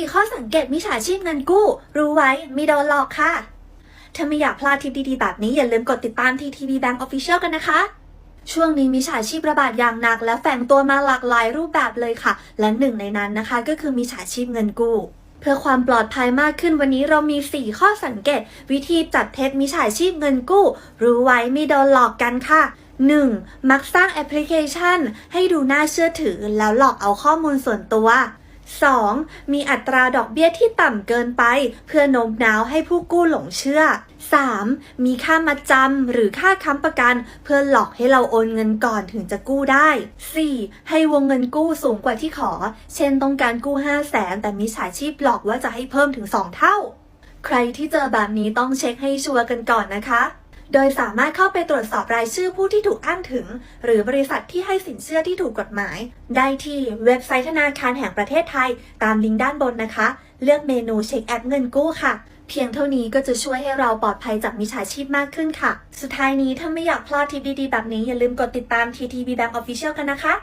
4 ข้อสังเกตมิจฉาชีพเงินกู้ รู้ไว้มีโดนหลอกค่ะ ถ้าไม่อยากพลาดทิปดีๆ แบบนี้อย่าลืมกดติดตาม TTV Bank Official กันนะคะ ช่วงนี้มิจฉาชีพระบาดอย่างหนัก และแฝงตัวมาหลากหลายรูปแบบเลยค่ะ และหนึ่งในนั้นนะคะ ก็คือมิจฉาชีพเงินกู้ เพื่อความปลอดภัยมากขึ้นวันนี้เรามี 4 ข้อสังเกต วิธีจับเท็จมิจฉาชีพเงินกู้ รู้ไว้ไม่โดนหลอกกันค่ะ 1. มักสร้างแอปพลิเคชัน ให้ดูน่าเชื่อถือแล้วหลอกเอาข้อมูลส่วนตัว 2. มีอัตราดอกเบี้ยที่ต่ำเกินไป เพื่อโน้มน้าวให้ผู้กู้หลงเชื่อ 3. มีค่ามาจำหรือค่าค้ำประกัน เพื่อหลอกให้เราโอนเงินก่อนถึงจะกู้ได้ 4. ให้วงเงินกู้สูงกว่าที่ขอ เช่นต้องการกู้ 5 0 0แสนแต่มิจฉาชีพหลอกว่าจะให้เพิ่มถึง 2 เท่า ใครที่เจอแบบนี้ต้องเช็คให้ชัวร์กันก่อนนะคะ โดยสามารถเข้าไปตรวจสอบรายชื่อผู้ที่ถูกอ้างถึง หรือบริษัทที่ให้สินเชื่อที่ถูกกฎหมาย ได้ที่เว็บไซต์ธนาคารแห่งประเทศไทย ตามลิงก์ด้านบนนะคะ เลือกเมนูเช็คแอปเงินกู้ค่ะ เพียงเท่านี้ก็จะช่วยให้เราปลอดภัยจากมิจฉาชีพมากขึ้นค่ะ สุดท้ายนี้ถ้าไม่อยากพลาดทิปดีๆแบบนี้อย่าลืมกดติดตาม TTB Bank Official กันนะคะ